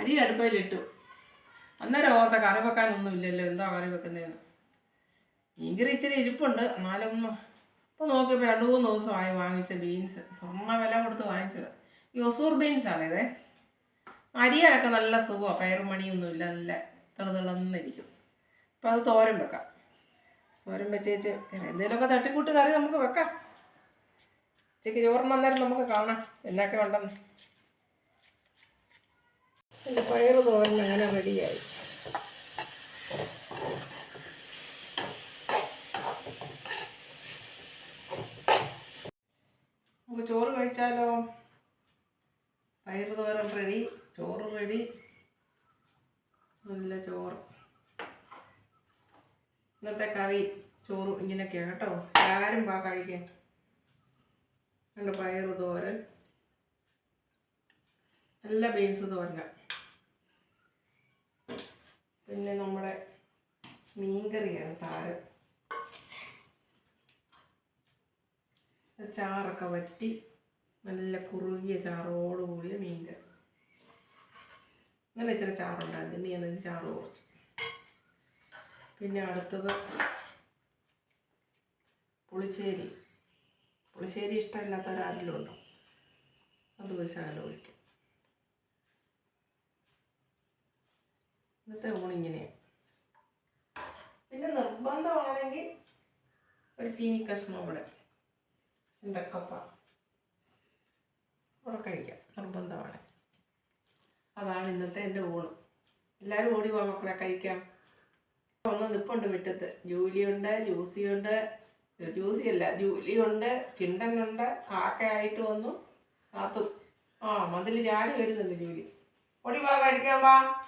അരി അടുപ്പയിലിട്ടു അന്നേരം ഓർത്ത കറി വെക്കാനൊന്നും ഇല്ലല്ലോ എന്താ കറി വെക്കുന്നതെന്ന് മീൻകറി ഇച്ചിരി ഇരിപ്പുണ്ട് എന്നാലും ഇപ്പോൾ നോക്കിയപ്പോൾ രണ്ട് മൂന്ന് ദിവസമായി വാങ്ങിച്ച ബീൻസ് സ്വർണ വില കൊടുത്ത് വാങ്ങിച്ചത്. ഈ ഒസൂർ ബീൻസ് ആണ് ഇതേ. അരിയാനൊക്കെ നല്ല സുഖമാണ് പയറും മണിയൊന്നുമില്ല നല്ല തിളതിളന്നിരിക്കും അപ്പോൾ അത് തോരൻ വെക്കാം. തോരൻ വെച്ചേച്ച് എന്തെങ്കിലുമൊക്കെ തട്ടിക്കൂട്ട് കറി നമുക്ക് വെക്കാം. ഉച്ചയ്ക്ക് ചോറിന് അന്നേരം നമുക്ക് കാണാം എന്നൊക്കെ ഉണ്ടെന്ന്. എന്റെ പയറ് തോരൻ അങ്ങനെ റെഡിയായി. നമുക്ക് ചോറ് കഴിച്ചാലോ? പയറ് തോരൻ റെഡി ചോറ് റെഡി. നല്ല ചോറ്. ഇന്നത്തെ കറി ചോറും ഇങ്ങനെയൊക്കെയാണ് കേട്ടോ. ആരും പാ കഴിക്കാൻ. നല്ല പയറ് തോരൻ. നല്ല ബേസ് തോരന പിന്നെ നമ്മുടെ മീൻകറിയാണ് താരം ചാറൊക്കെ വറ്റി നല്ല കുറുകിയ ചാറോട് കൂടിയ മീൻകറി അങ്ങനെ ഇച്ചിരി ചാറുണ്ടായിരുന്നു നീ ഞാനത് ചാറ് കുറച്ചു. പിന്നെ അടുത്തത് പുളിശ്ശേരി. പുളിശ്ശേരി ഇഷ്ടമില്ലാത്തവരാരെങ്കിലും ഉണ്ടോ? അത് ശകലം ഒഴിക്കും ഇന്നത്തെ ഊണിങ്ങനെയാണ് പിന്നെ നിർബന്ധമാണെങ്കിൽ ഒരു ചീനി കഷ്ണം കൂടെ ചിണ്ടക്കപ്പ കഴിക്കാം നിർബന്ധമാണ്. അതാണ് ഇന്നത്തെ എന്റെ ഊണ്. എല്ലാവരും ഓടി പോകാൻ മക്കളെ കഴിക്കാം. ഒന്ന് നിപ്പുണ്ട് മുറ്റത്ത്. ജൂലിയുണ്ട് ജൂസിയുണ്ട് ജൂസിയല്ല ജൂലിയുണ്ട് ചിണ്ടനുണ്ട് കാക്കയായിട്ട് വന്നു. കാത്തു. ആ മതിൽ ചാടി വരുന്നുണ്ട് ജൂലി. ഓടി വാ കഴിക്കാൻ വാ.